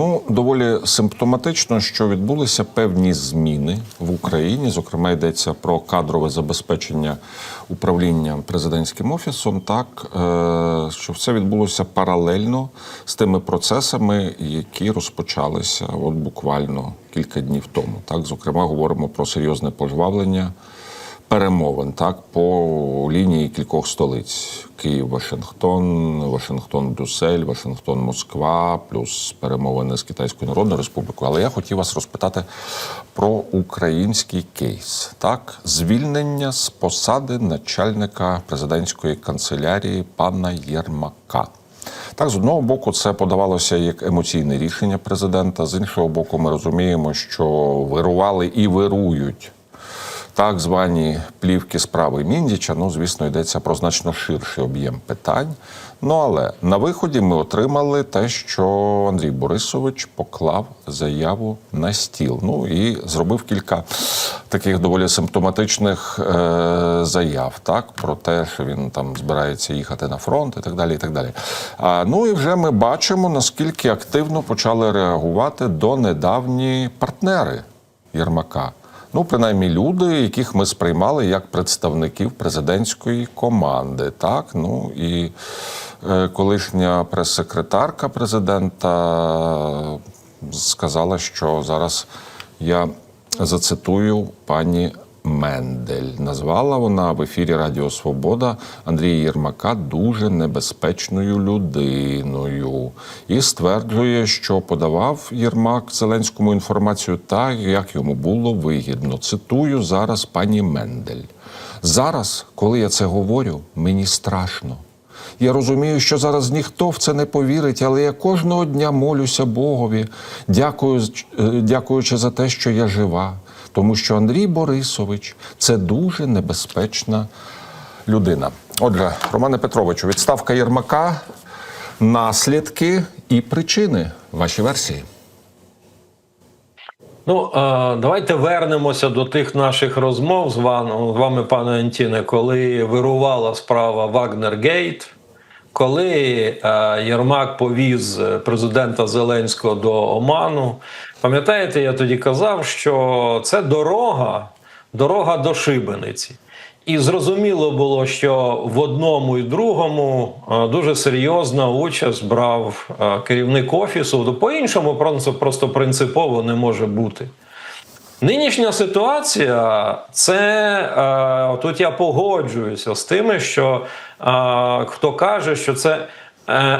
Ну, доволі симптоматично, що відбулися певні зміни в Україні. Зокрема, йдеться про кадрове забезпечення управління президентським офісом. Так е, що все відбулося паралельно з тими процесами, які розпочалися от буквально кілька днів тому. Так, зокрема, говоримо про серйозне пожвавлення перемовин так по лінії кількох столиць: Київ, Вашингтон, Вашингтон, Брюссель, Вашингтон, Москва, плюс перемовини з Китайською Народною Республікою. Але я хотів вас розпитати про український кейс, так звільнення з посади начальника президентської канцелярії пана Єрмака. Так, з одного боку, це подавалося як емоційне рішення президента. З іншого боку, ми розуміємо, що вирували і вирують так звані плівки справи Міндіча. Ну, звісно, йдеться про значно ширший об'єм питань. Ну але на виході ми отримали те, що Андрій Борисович поклав заяву на стіл. Ну і зробив кілька таких доволі симптоматичних е, заяв, так про те, що він там збирається їхати на фронт і так далі. І так далі. А, ну і вже ми бачимо, наскільки активно почали реагувати до недавні партнери Єрмака. Ну, принаймні, люди, яких ми сприймали як представників президентської команди. Так, ну і е, колишня прес-секретарка президента сказала, що зараз я зацитую пані Мендель. Назвала вона в ефірі Радіо Свобода Андрія Єрмака дуже небезпечною людиною і стверджує, що подавав Єрмак Зеленському інформацію так, як йому було вигідно. Цитую зараз пані Мендель. Зараз, коли я це говорю, мені страшно. Я розумію, що зараз ніхто в це не повірить, але я кожного дня молюся Богові, дякую, е, дякуючи за те, що я жива. Тому що Андрій Борисович це дуже небезпечна людина. Отже, Романе Петровичу, відставка Єрмака, наслідки і причини. Ваші версії. Ну, е, давайте вернемося до тих наших розмов з вами, пане Антіне, коли вирувала справа Вагнергейт, коли е, Єрмак повіз президента Зеленського до Оману. Пам'ятаєте, я тоді казав, що це дорога, дорога до Шибениці. І зрозуміло було, що в одному і другому е, дуже серйозна участь брав е, керівник офісу. По-іншому просто, принципово не може бути. Нинішня ситуація це е, тут я погоджуюся з тими, що хто каже, що це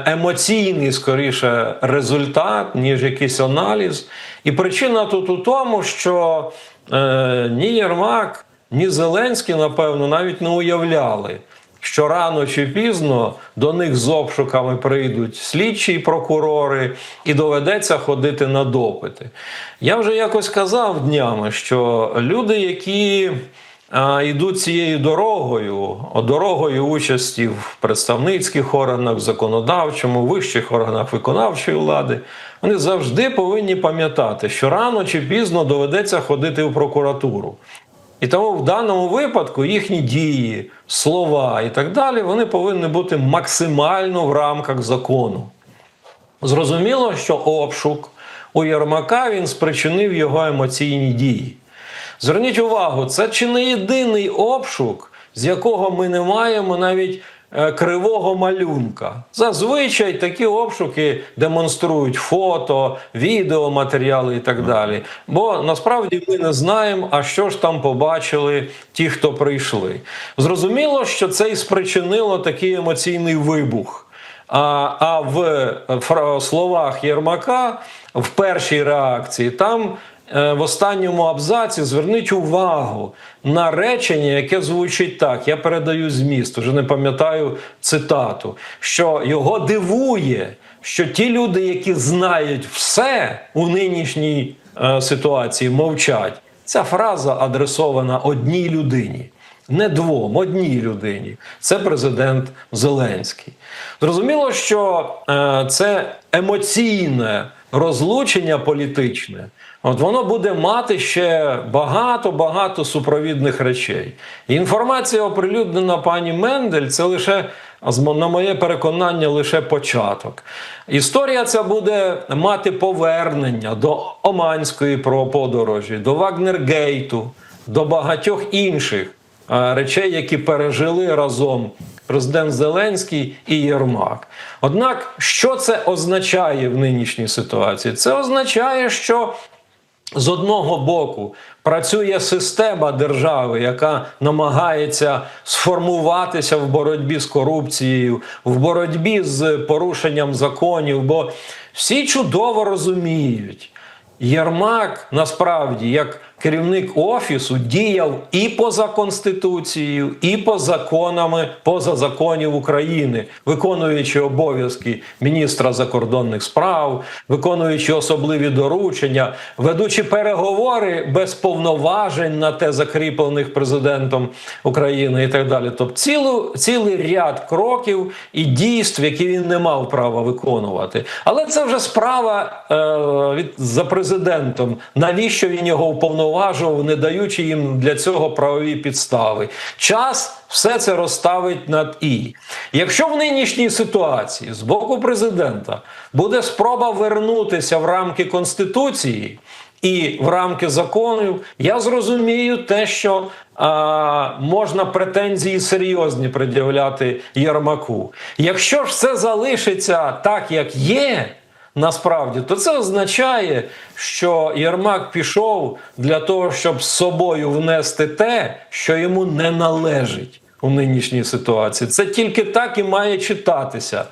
емоційний скоріше результат, ніж якийсь аналіз. І причина тут у тому, що е, ні Єрмак, ні Зеленський, напевно, навіть не уявляли. Що рано чи пізно до них з обшуками прийдуть слідчі і прокурори, і доведеться ходити на допити. Я вже якось казав днями, що люди, які йдуть цією дорогою, дорогою участі в представницьких органах, законодавчому, вищих органах виконавчої влади, вони завжди повинні пам'ятати, що рано чи пізно доведеться ходити в прокуратуру. І тому в даному випадку їхні дії, слова і так далі, вони повинні бути максимально в рамках закону. Зрозуміло, що обшук у Єрмака він спричинив його емоційні дії. Зверніть увагу, це чи не єдиний обшук, з якого ми не маємо навіть е, кривого малюнка. Зазвичай такі обшуки демонструють фото, відеоматеріали і так далі. Бо насправді ми не знаємо, а що ж там побачили ті, хто прийшли. Зрозуміло, що це і спричинило такий емоційний вибух. А, а в словах Єрмака в першій реакції там е, в останньому абзаці зверніть увагу на речення, яке звучить так. Я передаю зміст, вже не пам'ятаю цитату, що його дивує, що ті люди, які знають все у нинішній е, ситуації, мовчать. Ця фраза адресована одній людині. Не двом, одній людині. Це президент Зеленський. Зрозуміло, що е, це емоційне розлучення політичне. От воно буде мати ще багато-багато супровідних речей. Інформація, оприлюднена пані Мендель, це лише на моє переконання, лише початок. Історія ця буде мати повернення до Оманської подорожі, до Вагнергейту, до багатьох інших е, речей, які пережили разом президент Зеленський і Єрмак. Однак, що це означає в нинішній ситуації? Це означає, що з одного боку працює система держави, яка намагається сформуватися в боротьбі з корупцією, в боротьбі з порушенням законів. Бо всі чудово розуміють, Єрмак насправді як керівник офісу діяв і поза конституцією, і по законами поза законів України, виконуючи обов'язки міністра закордонних справ, виконуючи особливі доручення, ведучи переговори без повноважень на те закріплених президентом України і так далі. Тобто цілу, цілий ряд кроків і дійств, які він не мав права виконувати. Але це вже справа е, від за президентом. Навіщо він його уповноважував, не даючи їм для цього правові підстави? Час все це розставить над і. Якщо в нинішній ситуації з боку президента буде спроба вернутися в рамки конституції. І в рамки законів я зрозумію те, що а, можна претензії серйозні пред'являти Єрмаку. Якщо ж це залишиться так, як є, насправді, то це означає, що Єрмак пішов для того, щоб з собою внести те, що йому не належить у нинішній ситуації. Це тільки так і має читатися.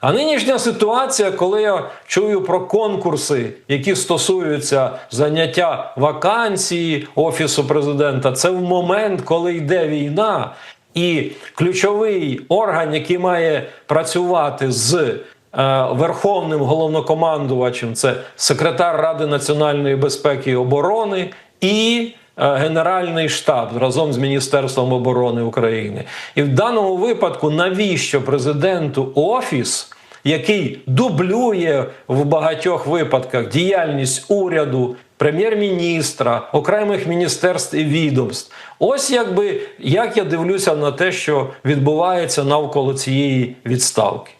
А нинішня ситуація, коли я чую про конкурси, які стосуються заняття вакансії офісу президента, це в момент, коли йде війна, і ключовий орган, який має працювати з верховним головнокомандувачем, це секретар Ради національної безпеки і оборони і е, Генеральний штаб разом з Міністерством оборони України. І в даному випадку, навіщо президенту офіс? Який дублює в багатьох випадках діяльність уряду, прем'єр-міністра, окремих міністерств і відомств. Ось якби як я дивлюся на те, що відбувається навколо цієї відставки.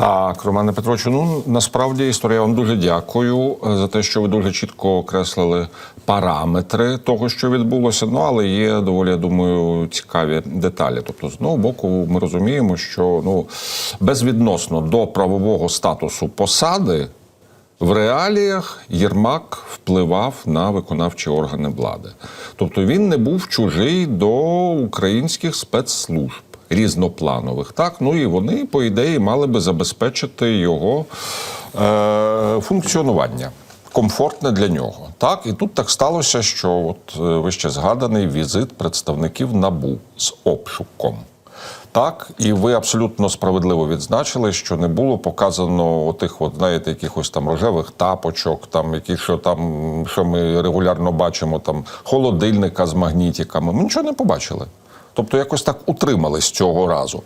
Так, Романе Петровичу, ну насправді історія вам дуже дякую е, за те, що ви дуже чітко окреслили параметри того, що відбулося. Ну але є доволі, я думаю, цікаві деталі. Тобто, з одного боку, ми розуміємо, що ну безвідносно до правового статусу посади. В реаліях Єрмак впливав на виконавчі органи влади. Тобто він не був чужий до українських спецслужб різнопланових. Так, ну і вони, по ідеї, мали би забезпечити його е, функціонування. Комфортне для нього. Так, і тут так сталося, що от е, вище згаданий візит представників НАБУ з обшуком. Так, і ви абсолютно справедливо відзначили, що не було показано отих, от знаєте, якихось там рожевих тапочок, там які що там, що ми регулярно бачимо, там холодильника з магнітиками. Ми нічого не побачили. Тобто якось так утримались цього разу.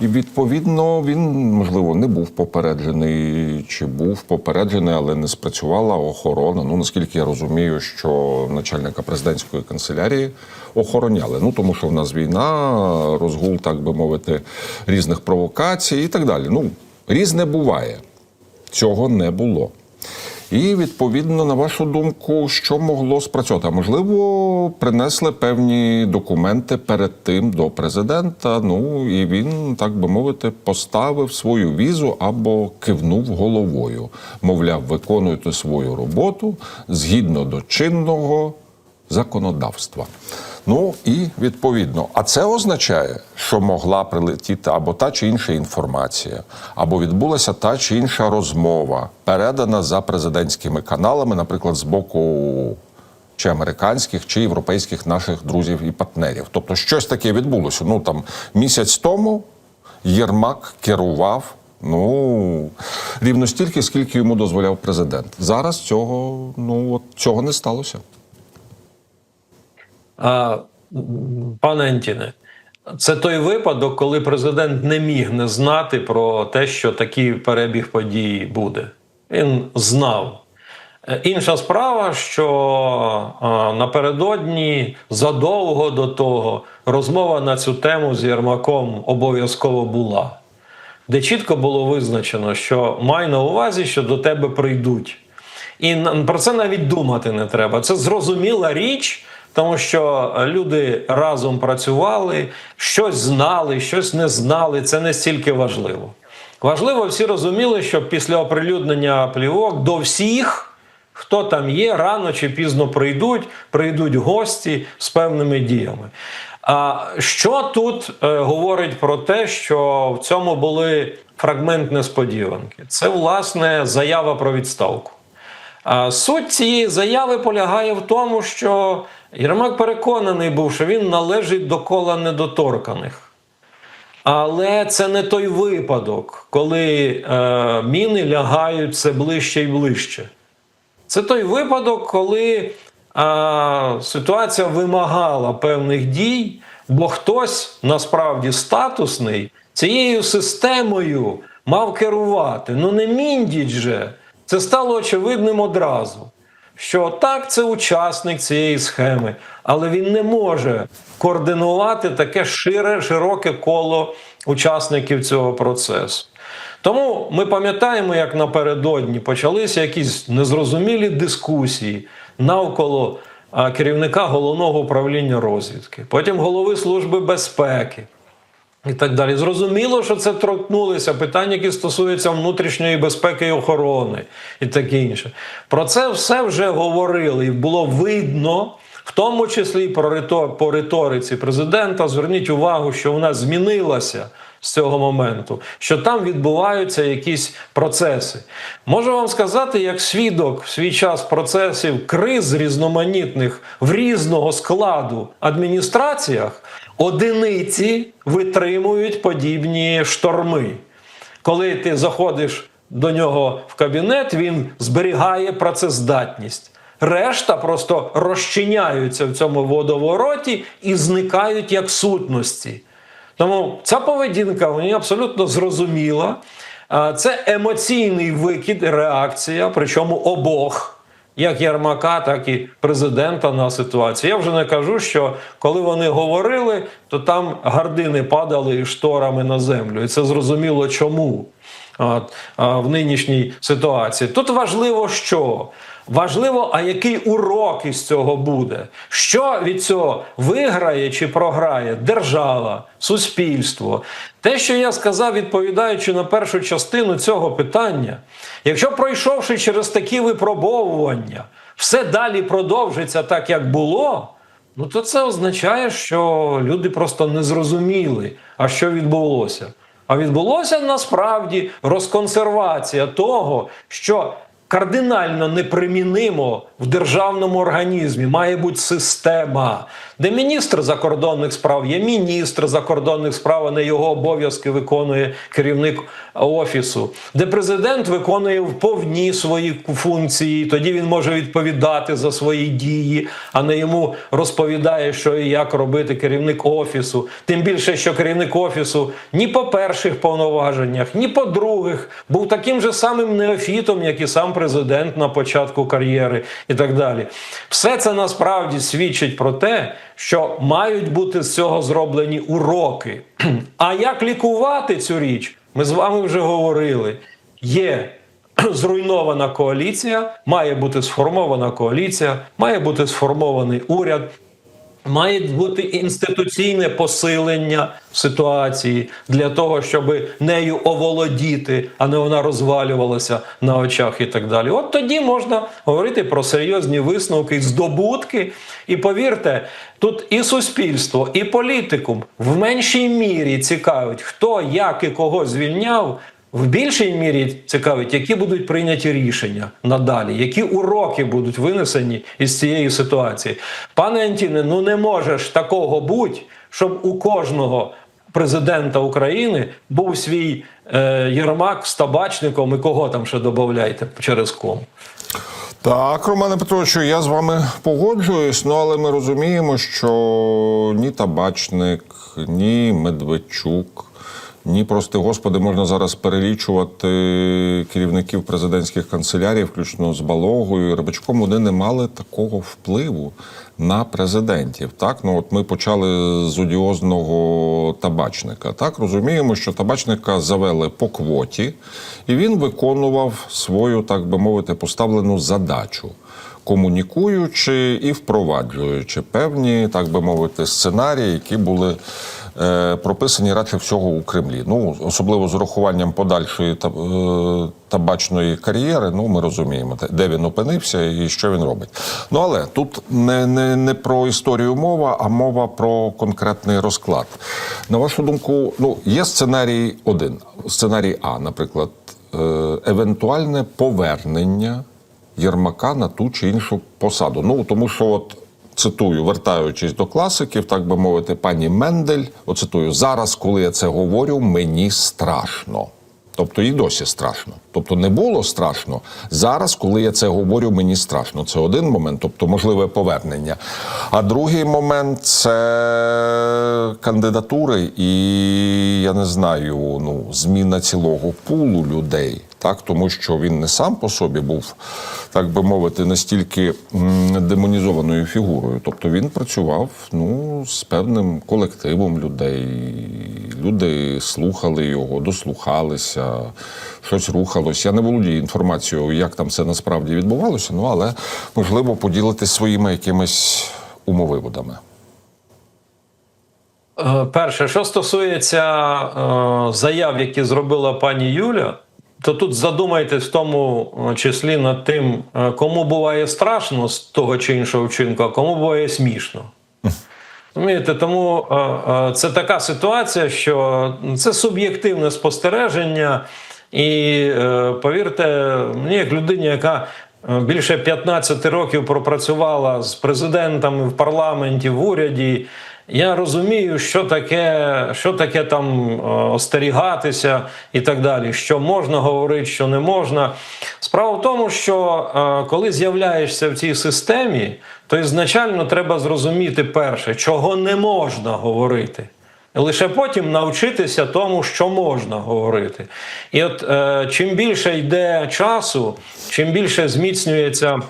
І відповідно він, можливо, не був попереджений, чи був попереджений, але не спрацювала охорона. Ну наскільки я розумію, що начальника президентської канцелярії охороняли. Ну тому що в нас війна, розгул, так би мовити, різних провокацій і так далі. Ну, різне буває. Цього не було. І відповідно, на вашу думку, що могло спрацювати? А можливо, принесли певні документи перед тим до президента. Ну і він, так би мовити, поставив свою візу або кивнув головою. Мовляв, виконуйте свою роботу згідно до чинного законодавства. Ну і відповідно, а це означає, що могла прилетіти або та чи інша інформація, або відбулася та чи інша розмова, передана за президентськими каналами, наприклад, з боку чи американських, чи європейських наших друзів і партнерів. Тобто, щось таке відбулося. Ну там місяць тому Єрмак керував. Ну рівно стільки, скільки йому дозволяв президент. Зараз цього ну от цього не сталося. Пане Антіне, це той випадок, коли президент не міг не знати про те, що такий перебіг подій буде. Він знав. Е, Інша справа, що напередодні задовго до того розмова на цю тему з Єрмаком обов'язково була, де чітко було визначено, що май на увазі, що до тебе прийдуть. І про це навіть думати не треба. Це зрозуміла річ, тому що люди разом працювали, щось знали, щось не знали. Це не стільки важливо. Важливо, всі розуміли, що після оприлюднення плівок до всіх. Хто там є, рано чи пізно прийдуть, прийдуть гості з певними діями. А що тут е, говорить про те, що в цьому були фрагмент несподіванки? Це власне заява про відставку. А суть цієї заяви полягає в тому, що Єрмак переконаний був, що він належить до кола недоторканих. Але це не той випадок, коли е, міни лягають все ближче і ближче. Це той випадок, коли а, ситуація вимагала певних дій, бо хтось насправді статусний цією системою мав керувати. Ну не міндіч же. Це стало очевидним одразу. Що так, це учасник цієї схеми, але він не може координувати таке шире, широке коло учасників цього процесу. Тому ми пам'ятаємо, як напередодні почалися якісь незрозумілі дискусії навколо керівника головного управління розвідки, потім голови Служби безпеки. І так далі. Зрозуміло, що це торкнулися питання, які стосуються внутрішньої безпеки і охорони, і таке інше. Про це все вже говорили, і було видно, в тому числі і про рито- по риториці президента. Зверніть увагу, що вона змінилася з цього моменту, що там відбуваються якісь процеси. Можу вам сказати, як свідок в свій час процесів криз різноманітних в різного складу адміністраціях, одиниці витримують подібні шторми. Коли ти заходиш до нього в кабінет, він зберігає працездатність. Решта просто розчиняються в цьому водовороті і зникають як сутності. Тому ця поведінка мені абсолютно зрозуміла. Це емоційний викид, реакція, причому обох. Як Ярмака, так і президента на ситуацію. Я вже не кажу, що коли вони говорили, то там гардини падали шторами на землю. І це зрозуміло чому в нинішній ситуації. Тут важливо що? Важливо, а який урок із цього буде? Що від цього виграє чи програє держава, суспільство? Те, що я сказав, відповідаючи на першу частину цього питання, якщо пройшовши через такі випробовування, все далі продовжиться так, як було. Ну, то це означає, що люди просто не зрозуміли, а що відбулося. А відбулося насправді розконсервація того, що кардинально непримінимо в державному організмі. Має бути система, де міністр закордонних справ є міністр закордонних справ, а не його обов'язки виконує керівник офісу, де президент виконує вповні свої функції, тоді він може відповідати за свої дії, а не йому розповідає, що і як робити керівник офісу. Тим більше, що керівник офісу ні по перших повноваженнях, ні по других був таким же самим неофітом, як і сам на початку кар'єри, і так далі. Все це насправді свідчить про те, що мають бути з цього зроблені уроки. А як лікувати цю річ? Ми з вами вже говорили. Є зруйнована коаліція, має бути сформована коаліція, має бути сформований уряд. Має бути інституційне посилення ситуації для того, щоб нею оволодіти, а не вона розвалювалася на очах і так далі. От тоді можна говорити про серйозні висновки, здобутки. І повірте, тут і суспільство, і політикум в меншій мірі цікавить, хто як і кого звільняв. В більшій мірі цікавить, які будуть прийняті рішення надалі, які уроки будуть винесені із цієї ситуації. Пане Антіне, ну не може ж такого бути, щоб у кожного президента України був свій е, Єрмак з табачником і кого там ще додаєте через ком. Так, Романе Петровичу, я з вами погоджуюсь, ну але ми розуміємо, що ні табачник, ні Медведчук, Ні, прости господи, можна зараз перелічувати керівників президентських канцелярій, включно з Балогою і Рибачком. Вони не мали такого впливу на президентів. Так, ну от ми почали з одіозного табачника. Так, розуміємо, що табачника завели по квоті, і він виконував свою, так би мовити, поставлену задачу комунікуючи і впроваджуючи певні, так би мовити, сценарії, які були прописані радше всього у Кремлі. Ну, особливо з урахуванням подальшої е, табачної кар'єри. Ну, ми розуміємо, де він опинився і що він робить. Ну але тут не, не, не про історію мова, а мова про конкретний розклад. На вашу думку, ну є сценарій один, сценарій А, наприклад, е, евентуальне повернення. Єрмака на ту чи іншу посаду. Ну тому що, от цитую, вертаючись до класиків, так би мовити, пані Мендель, оцитую, зараз, коли я це говорю, мені страшно. Тобто і досі страшно. Тобто не було страшно. Зараз, коли я це говорю, мені страшно. Це один момент, тобто можливе повернення. А другий момент це кандидатури, і я не знаю, ну, зміна цілого пулу людей. Так, тому що він не сам по собі був, так би мовити, настільки демонізованою фігурою. Тобто він працював ну, з певним колективом людей. Люди слухали його, дослухалися, щось рухалось. Я не володію інформацією, як там все насправді відбувалося, ну але можливо поділитися своїми якимись умовиводами. Е, Перше, що стосується е, заяв, які зробила пані Юля, то тут задумайтесь в тому е, числі над тим, е, кому буває страшно з того чи іншого вчинку, а кому буває смішно. Розумієте, тому е, це така ситуація, що це суб'єктивне спостереження, і повірте, мені як людині, яка більше 15 років пропрацювала з президентами в парламенті, в уряді. Я розумію, що таке, що таке там е, остерігатися і так далі, що можна говорити, що не можна. Справа в тому, що е, коли з'являєшся в цій системі, то ізначально треба зрозуміти перше, чого не можна говорити. Лише потім навчитися тому, що можна говорити. І от е, чим більше йде часу, чим більше зміцнюється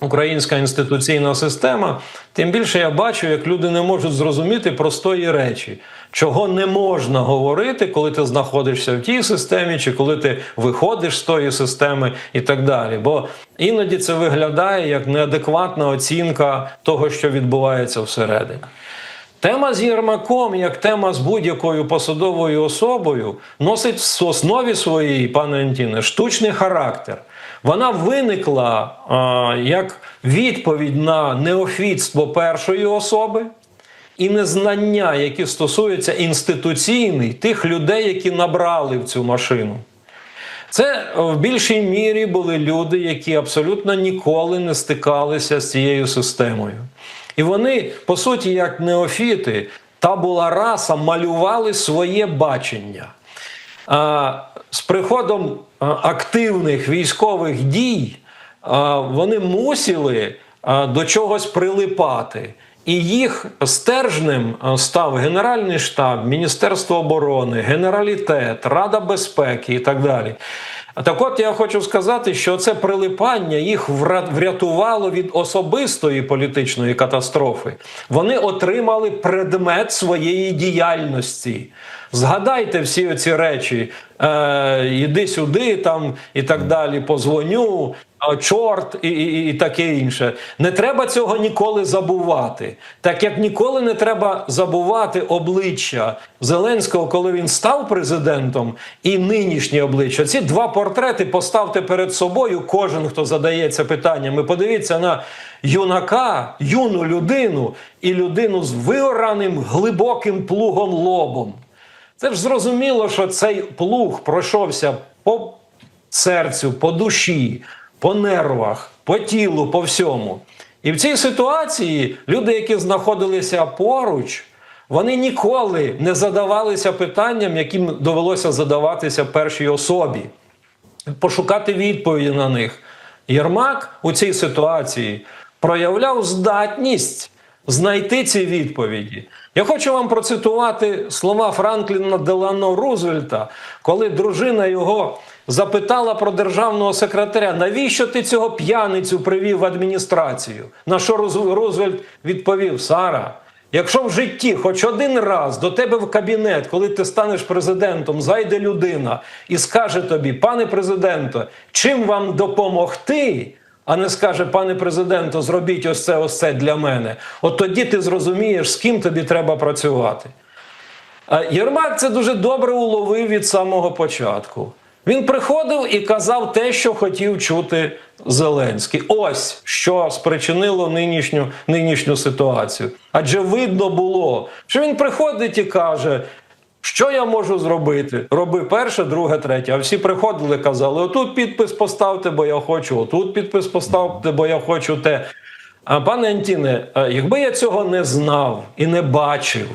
українська інституційна система, тим більше я бачу, як люди не можуть зрозуміти простої речі, чого не можна говорити, коли ти знаходишся в тій системі, чи коли ти виходиш з тої системи, і так далі. Бо іноді це виглядає як неадекватна оцінка того, що відбувається всередині. Тема з Єрмаком, як тема з будь-якою посадовою особою, носить в основі своїй, пане Антіне, штучний характер. Вона виникла а, як відповідь на неофітство першої особи і незнання, які стосуються інституційний тих людей, які набрали в цю машину. Це в більшій мірі були люди, які абсолютно ніколи не стикалися з цією системою. І вони, по суті, як неофіти, та була раса, малювали своє бачення. З приходом активних військових дій вони мусили до чогось прилипати. І їх стержнем став Генеральний штаб, Міністерство оборони, Генералітет, Рада безпеки і так далі. Так от я хочу сказати, що це прилипання їх врятувало від особистої політичної катастрофи. Вони отримали предмет своєї діяльності. Згадайте всі ці речі: е, іди сюди, там і так далі, позвоню, чорт і, і, і таке інше. Не треба цього ніколи забувати. Так як ніколи не треба забувати обличчя Зеленського, коли він став президентом, і нинішнє обличчя. Ці два портрети поставте перед собою. Кожен, хто задається питанням, і подивіться на юнака, юну людину і людину з виораним глибоким плугом лобом. Це ж зрозуміло, що цей плуг пройшовся по серцю, по душі, по нервах, по тілу, по всьому. І в цій ситуації люди, які знаходилися поруч, вони ніколи не задавалися питанням, яким довелося задаватися першій особі, пошукати відповіді на них. Єрмак у цій ситуації проявляв здатність знайти ці відповіді. Я хочу вам процитувати слова Франкліна Делано Рузвельта, коли дружина його запитала про державного секретаря, навіщо ти цього п'яницю привів в адміністрацію? На що Рузвельт відповів: Сара. Якщо в житті хоч один раз до тебе в кабінет, коли ти станеш президентом, зайде людина і скаже тобі, пане президенте, чим вам допомогти, а не скаже, пане президенте, зробіть ось це, ось це для мене. От тоді ти зрозумієш, з ким тобі треба працювати. Єрмак це дуже добре уловив від самого початку. Він приходив і казав те, що хотів чути Зеленський. Ось що спричинило нинішню, нинішню ситуацію. Адже видно було, що він приходить і каже. Що я можу зробити? Роби перше, друге, третє. А всі приходили, казали: отут підпис поставте, бо я хочу, отут підпис поставте, бо я хочу те. А пане Антіне, якби я цього не знав і не бачив,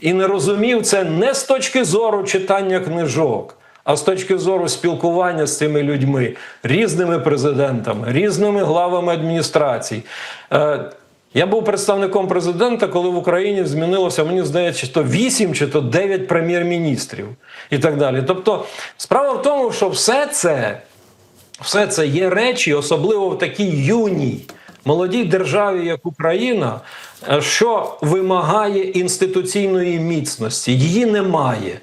і не розумів це не з точки зору читання книжок, а з точки зору спілкування з цими людьми, різними президентами, різними главами адміністрацій. Я був представником президента, коли в Україні змінилося, мені здається, чи то 8 чи то 9 прем'єр-міністрів і так далі. Тобто, справа в тому, що все це, все це є речі, особливо в такій юній, молодій державі, як Україна, що вимагає інституційної міцності. Її немає.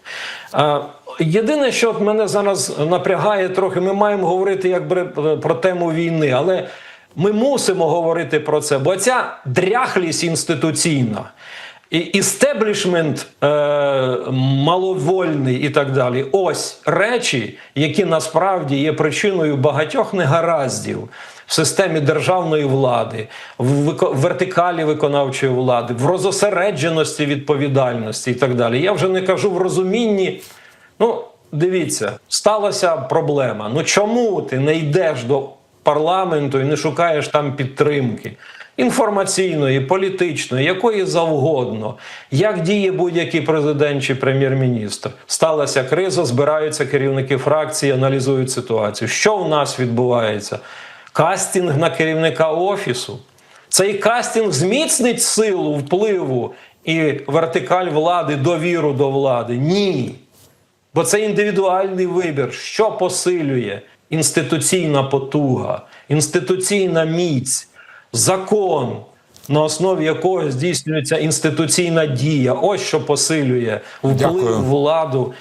Е, Єдине, що мене зараз напрягає трохи, ми маємо говорити якби про тему війни, але ми мусимо говорити про це, бо ця дряхлість інституційна. І істеблішмент е, маловольний і так далі. Ось речі, які насправді є причиною багатьох негараздів в системі державної влади, в вертикалі виконавчої влади, в розосередженості відповідальності і так далі. Я вже не кажу в розумінні. Ну, дивіться, сталася проблема. Ну чому ти не йдеш до парламенту і не шукаєш там підтримки? Інформаційної, політичної, якої завгодно, як діє будь-який президент чи прем'єр-міністр. Сталася криза, збираються керівники фракції, аналізують ситуацію. Що в нас відбувається? Кастинг на керівника офісу. Цей кастинг зміцнить силу впливу і вертикаль влади, довіру до влади. Ні. Бо це індивідуальний вибір, що посилює інституційна потуга, інституційна міць, закон, на основі якого здійснюється інституційна дія. Ось що посилює вплив, Дякую. владу